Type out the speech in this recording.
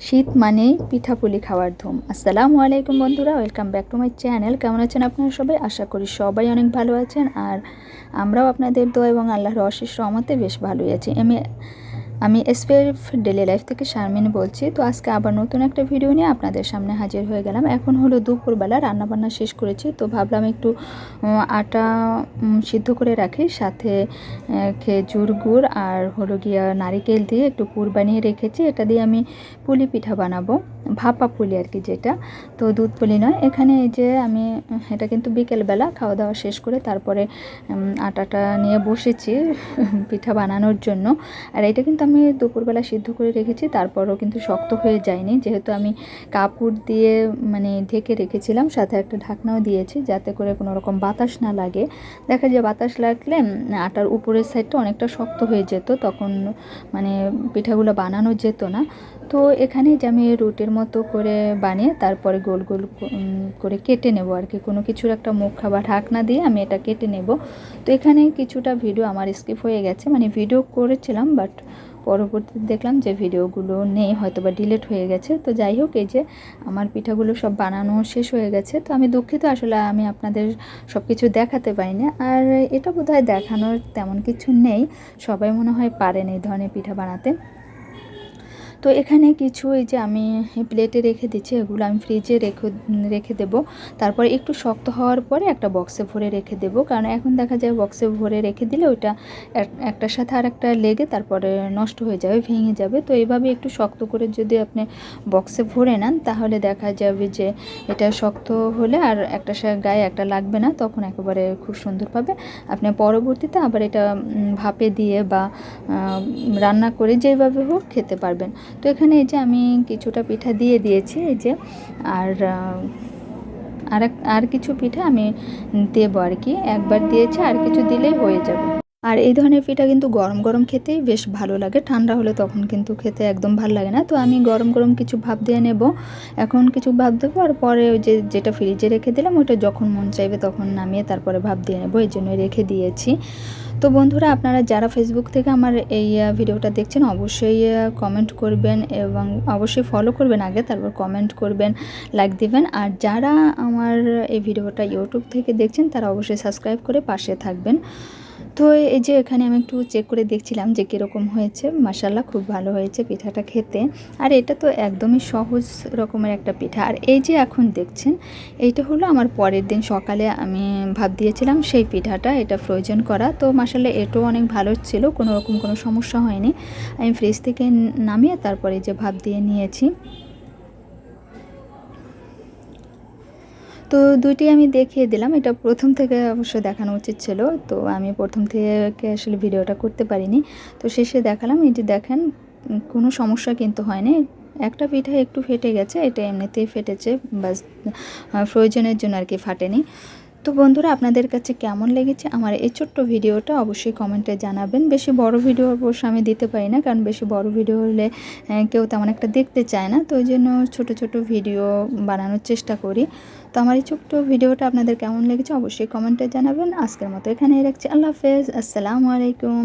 শীত মানে পিঠাপুলি খাওয়ার ধুম। আসসালামু আলাইকুম বন্ধুরা, welcome back to my channel. কেমন আছেন আপনারা সবাই? আশা করি সবাই অনেক ভালো আছেন। আর আমরাও আপনাদের দোয়া এবং আল্লাহর অশেষ রহমতে বেশ ভালোই আছি। আমি আমি এসপিএফ ডেলি লাইফ থেকে শারমিন বলছি। তো আজকে আবার নতুন একটা ভিডিও নিয়ে আপনাদের সামনে হাজির হয়ে গেলাম। এখন হলো দুপুরবেলা, রান্নাবান্না শেষ করেছি। তো ভাবলাম একটু আটা সিদ্ধ করে রাখি। সাথে খেজুর গুড় আর হলো গিয়া নারিকেল দিয়ে একটু পুর বানিয়ে রেখেছি। এটা দিয়ে আমি পুলি পিঠা বানাবো। ভাপা পুলি আর কি যেটা। তো দুধ পুলি নয়। এখানে এই যে আমি, এটা কিন্তু বিকেলবেলা খাওয়া দাওয়া শেষ করে তারপরে আটাটা নিয়ে বসেছি পিঠা বানানোর জন্য। আর এটা কিন্তু আমি দুপুরবেলা সিদ্ধ করে রেখেছি, তারপরও কিন্তু শক্ত হয়ে যায়নি। যেহেতু আমি কাপড় দিয়ে মানে ঢেকে রেখেছিলাম, সাথে একটা ঢাকনাও দিয়েছি, যাতে করে কোনো রকম বাতাস না লাগে। দেখা যায় বাতাস লাগলে, আটার উপরের সাইডটা অনেকটা শক্ত হয়ে যেত, তখন মানে পিঠাগুলো বানানো যেত না। তো এখানে যে আমি রুটির মতো করে বানিয়ে, তারপরে গোল গোল করে কেটে নেব আর কি কোনো কিছুর একটা মুখ বা ঢাকনা দিয়ে আমি এটা কেটে নেব। তো এখানে কিছুটা ভিডিও আমার স্কিপ হয়ে গেছে। মানে ভিডিও করেছিলাম বাট পরবর্তীতে দেখলাম যে ভিডিওগুলো নেই হয়তো বা ডিলেট হয়ে গেছে। তো যাই হোক, এই যে আমার পিঠাগুলো সব বানানো শেষ হয়ে গেছে। তো আমি দুঃখিত, আসলে আমি আপনাদের সব কিছু দেখাতে পারি না আর এটা বোধহয় দেখানোর তেমন কিছু নেই। সবাই মনে হয় পারেন এই ধরনের পিঠা বানাতে। তো এখানে কিছু এই যে আমি প্লেটে রেখে দিচ্ছি, এগুলো আমি ফ্রিজে রেখে রেখে দেবো। তারপরে একটু শক্ত হওয়ার পরে একটা বক্সে ভরে রেখে দেবো। কারণ এখন দেখা যায় বক্সে ভরে রেখে দিলে ওইটা একটার সাথে আর একটা লেগে তারপরে নষ্ট হয়ে যাবে, ভেঙে যাবে। তো এইভাবে একটু শক্ত করে যদি আপনি বক্সে ভরে নেন, তাহলে দেখা যাবে যে এটা শক্ত হলে আর একটা গায়ে একটা লাগবে না, তখন একেবারে খুব সুন্দরভাবে আপনি পরবর্তীতে আবার এটা ভাপে দিয়ে বা রান্না করে যেভাবে হোক খেতে পারবেন। তো এখানে এই যে আমি কিছুটা পিঠা দিয়ে দিয়েছি, এই যে। আর আর আর কিছু পিঠা আমি দেবো আর কি। একবার দিয়েছি, আর কিছু দিলেই হয়ে যাবে। আর এই ধরনের পিঠা কিন্তু গরম গরম খেতেই বেশ ভালো লাগে। ঠান্ডা হলে তখন কিন্তু খেতে একদম ভালো লাগে না। তো আমি গরম গরম কিছু ভাব দিয়ে নেব। এখন কিছু ভাব দেবো আর পরে ওই যে, যেটা ফ্রিজে রেখে দিলাম, ওইটা যখন মন চাইবে তখন নামিয়ে তারপরে ভাব দিয়ে নেব। এই জন্য রেখে দিয়েছি। তো বন্ধুরা, আপনারা যারা ফেসবুক থেকে আমার এই ভিডিওটা দেখছেন, অবশ্যই কমেন্ট করবেন এবং অবশ্যই ফলো করবেন আগে, তারপর কমেন্ট করবেন লাইক দিবেন। আর যারা আমার এই ভিডিওটা ইউটিউব থেকে দেখছেন, তারা অবশ্যই সাবস্ক্রাইব করে পাশে থাকবেন। তো এই যে এখানে আমি একটু চেক করে দেখছিলাম যে কীরকম হয়েছে। মাসাল্লাহ খুব ভালো হয়েছে পিঠাটা খেতে। আর এটা তো একদমই সহজ রকমের একটা পিঠা। আর এই যে এখন দেখছেন, এইটা হলো আমার পরের দিন সকালে আমি ভাব দিয়েছিলাম সেই পিঠাটা, এটা ফ্রোজেন করা। তো মাসাল্লাহ এটাও অনেক ভালো ছিল, কোনো রকম কোনো সমস্যা হয়নি। আমি ফ্রিজ থেকে নামিয়ে তারপরে যে ভাব দিয়ে নিয়েছি। তো দুইটি আমি দেখিয়ে দিলাম। এটা প্রথম থেকে অবশ্য দেখানো উচিত ছিল। তো আমি প্রথম থেকে আসলে ভিডিওটা করতে পারিনি। তো শেষে দেখালাম এটি দেখেন কোনো সমস্যা কিন্তু হয়নি। একটা পিঠা একটু ফেটে গেছে, এটা এমনিতেই ফেটেছে, বাস প্রয়োজনের জন্য আর কি ফাটেনি। তো বন্ধুরা, আপনাদের কাছে কেমন লেগেছে আমার এই ছোট্ট ভিডিওটা অবশ্যই কমেন্টে জানাবেন। বেশি বড় ভিডিও অবশ্য আমি দিতে পারি না, কারণ বেশি বড় ভিডিও হলে কেউ তেমন একটা দেখতে চায় না। তো ওই জন্য ছোটো ছোটো ভিডিও বানানোর চেষ্টা করি। তো আমার এই ছোট্ট ভিডিওটা আপনাদের কেমন লেগেছে অবশ্যই কমেন্টে জানাবেন। আজকের মতো এখানেই রাখছি। আল্লাহ হাফেজ। আসসালামু আলাইকুম।